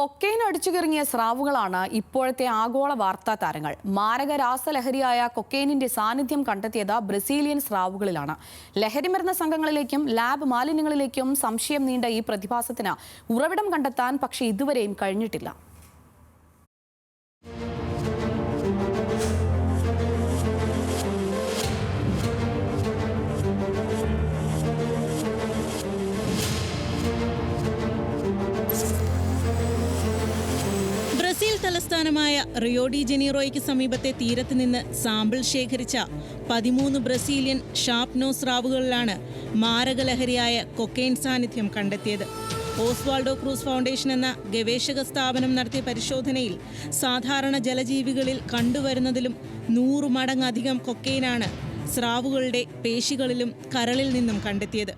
Cocaine അടിച്ചുകിറങ്ങിയ സ്രാവുകളാണ് ഇപ്പോഴത്തെ ആഗോള വാർത്താ താരങ്ങൾ. മാരക രാസലഹരിയായ കൊക്കൈനിന്റെ സാന്നിധ്യം കണ്ടെത്തിയത് ബ്രസീലിയൻ സ്രാവുകളിലാണ്. ലഹരിമരുന്ന സംഘങ്ങളിലേക്കും ലാബ് മാലിന്യങ്ങളിലേക്കും സംശയം നീണ്ട ഈ പ്രതിഭാസത്തിന് ഉറവിടം കണ്ടെത്താൻ പക്ഷേ ഇതുവരെയും കഴിഞ്ഞിട്ടില്ല. തലസ്ഥാനമായ റിയോഡി ജനീറോയ്ക്ക് സമീപത്തെ തീരത്ത് നിന്ന് സാമ്പിൾ ശേഖരിച്ച പതിമൂന്ന് ബ്രസീലിയൻ ഷാപ്നോ സ്രാവുകളിലാണ് മാരകലഹരിയായ കൊക്കെയിൻ സാന്നിധ്യം കണ്ടെത്തിയത്. ഓസ്വാൾഡോ ക്രൂസ് ഫൗണ്ടേഷൻ എന്ന ഗവേഷക സ്ഥാപനം നടത്തിയ പരിശോധനയിൽ സാധാരണ ജലജീവികളിൽ കണ്ടുവരുന്നതിലും നൂറ് മടങ്ങധികം കൊക്കെയിനാണ് സ്രാവുകളുടെ പേശികളിലും കരളിൽ നിന്നും കണ്ടെത്തിയത്.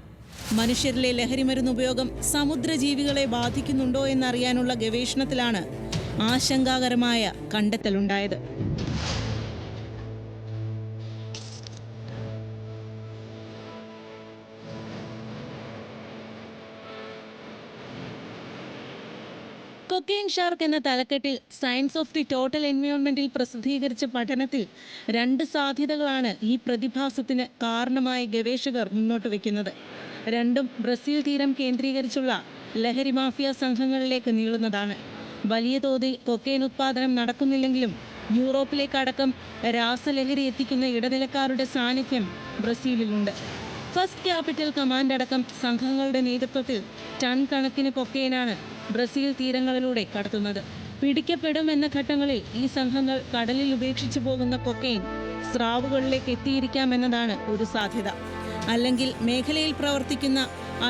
മനുഷ്യരിലെ ലഹരിമരുന്ന് ഉപയോഗം സമുദ്രജീവികളെ ബാധിക്കുന്നുണ്ടോ എന്നറിയാനുള്ള ഗവേഷണത്തിലാണ് ആശങ്കാകരമായ കണ്ടെത്തലുണ്ടായത്. കൊക്കെയിൻ ഷാർക്ക് എന്ന തലക്കെട്ടിൽ സയൻസ് ഓഫ് ദി ടോട്ടൽ എൻവയോൺമെന്റിൽ പ്രസിദ്ധീകരിച്ച പഠനത്തിൽ രണ്ട് സാധ്യതകളാണ് ഈ പ്രതിഭാസത്തിന് കാരണമായി ഗവേഷകർ മുന്നോട്ട് വയ്ക്കുന്നത് രണ്ടും ബ്രസീൽ തീരം കേന്ദ്രീകരിച്ചുള്ള ലഹരി മാഫിയ സംഘങ്ങളിലേക്ക് നീളുന്നതാണ്. വലിയ തോതിൽ കൊക്കെയിൻ ഉത്പാദനം നടക്കുന്നില്ലെങ്കിലും യൂറോപ്പിലേക്കടക്കം രാസലഹരി എത്തിക്കുന്ന ഇടനിലക്കാരുടെ സാന്നിധ്യം ബ്രസീലിലുണ്ട്. ഫസ്റ്റ് ക്യാപിറ്റൽ കമാൻഡ് അടക്കം സംഘങ്ങളുടെ നേതൃത്വത്തിൽ ടൺ കണക്കിന് കൊക്കെയിനാണ് ബ്രസീൽ തീരങ്ങളിലൂടെ കടത്തുന്നത്. പിടിക്കപ്പെടും എന്ന ഘട്ടങ്ങളിൽ ഈ സംഘങ്ങൾ കടലിൽ ഉപേക്ഷിച്ചു പോകുന്ന കൊക്കെയിൻ സ്രാവുകളിലേക്ക് എത്തിയിരിക്കാമെന്നതാണ് ഒരു സാധ്യത. അല്ലെങ്കിൽ മേഖലയിൽ പ്രവർത്തിക്കുന്ന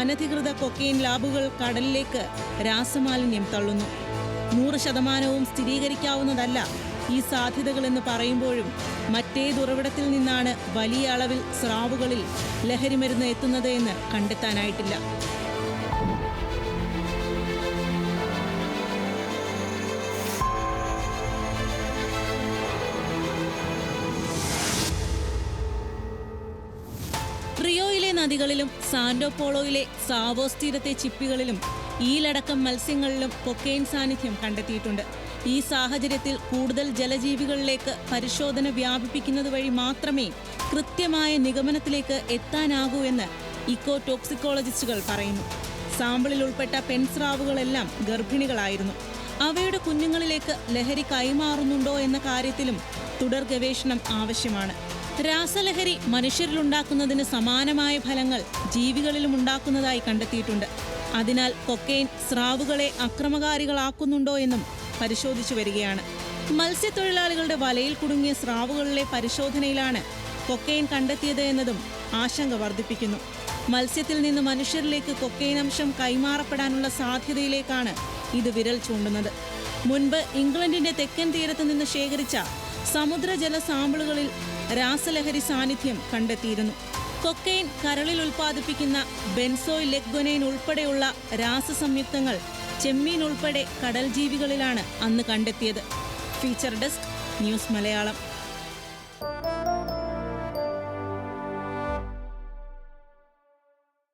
അനധികൃത കൊക്കെയിൻ ലാബുകൾ കടലിലേക്ക് രാസമാലിന്യം തള്ളുന്നു. നൂറ് ശതമാനവും സ്ഥിരീകരിക്കാവുന്നതല്ല ഈ സാധ്യതകൾ എന്ന് പറയുമ്പോഴും മറ്റേത് ഉറവിടത്തിൽ നിന്നാണ് വലിയ അളവിൽ സ്രാവുകളിൽ ലഹരിമരുന്ന് എത്തുന്നത് എന്ന് കണ്ടെത്താനായിട്ടില്ല. റിയോയിലെ നദികളിലും സാന്റോപോളോയിലെ സാവോസ് തീരത്തെ ചിപ്പികളിലും ഈലടക്കം മത്സ്യങ്ങളിലും കൊക്കെയിൻ സാന്നിധ്യം കണ്ടെത്തിയിട്ടുണ്ട്. ഈ സാഹചര്യത്തിൽ കൂടുതൽ ജലജീവികളിലേക്ക് പരിശോധന വ്യാപിപ്പിക്കുന്നത് വഴി മാത്രമേ കൃത്യമായ നിഗമനത്തിലേക്ക് എത്താനാകൂ എന്ന് ഇക്കോ ടോക്സിക്കോളജിസ്റ്റുകൾ പറയുന്നു. സാമ്പിളിൽ ഉൾപ്പെട്ട പെൺസ്രാവുകളെല്ലാം ഗർഭിണികളായിരുന്നു. അവയുടെ കുഞ്ഞുങ്ങളിലേക്ക് ലഹരി കൈമാറുന്നുണ്ടോ എന്ന കാര്യത്തിലും തുടർ ഗവേഷണം ആവശ്യമാണ്. രാസലഹരി മനുഷ്യരിലുണ്ടാക്കുന്നതിന് സമാനമായ ഫലങ്ങൾ ജീവികളിലും ഉണ്ടാക്കുന്നതായി കണ്ടെത്തിയിട്ടുണ്ട്. അതിനാൽ കൊക്കെയിൻ സ്രാവുകളെ അക്രമകാരികളാക്കുന്നുണ്ടോ എന്നും പരിശോധിച്ചു വരികയാണ്. മത്സ്യത്തൊഴിലാളികളുടെ വലയിൽ കുടുങ്ങിയ സ്രാവുകളിലെ പരിശോധനയിലാണ് കൊക്കെയിൻ കണ്ടെത്തിയത് എന്നതും ആശങ്ക വർദ്ധിപ്പിക്കുന്നു. മത്സ്യത്തിൽ നിന്ന് മനുഷ്യരിലേക്ക് കൊക്കെയിൻ അംശം കൈമാറപ്പെടാനുള്ള സാധ്യതയിലേക്കാണ് ഇത് വിരൽ ചൂണ്ടുന്നത്. മുൻപ് ഇംഗ്ലണ്ടിന്റെ തെക്കൻ തീരത്ത് നിന്ന് ശേഖരിച്ച സമുദ്രജല സാമ്പിളുകളിൽ രാസലഹരി സാന്നിധ്യം കണ്ടെത്തിയിരുന്നു. കൊക്കെയിൻ കരളിൽ ഉൽപ്പാദിപ്പിക്കുന്ന ബെൻസോയ് ലെഗ്വനൈൻ ഉൾപ്പെടെയുള്ള രാസസംയുക്തങ്ങൾ ചെമ്മീൻ ഉൾപ്പെടെ കടൽ ജീവികളിലാണ് അന്ന് കണ്ടെത്തിയത്. Feature desk news Malayalam.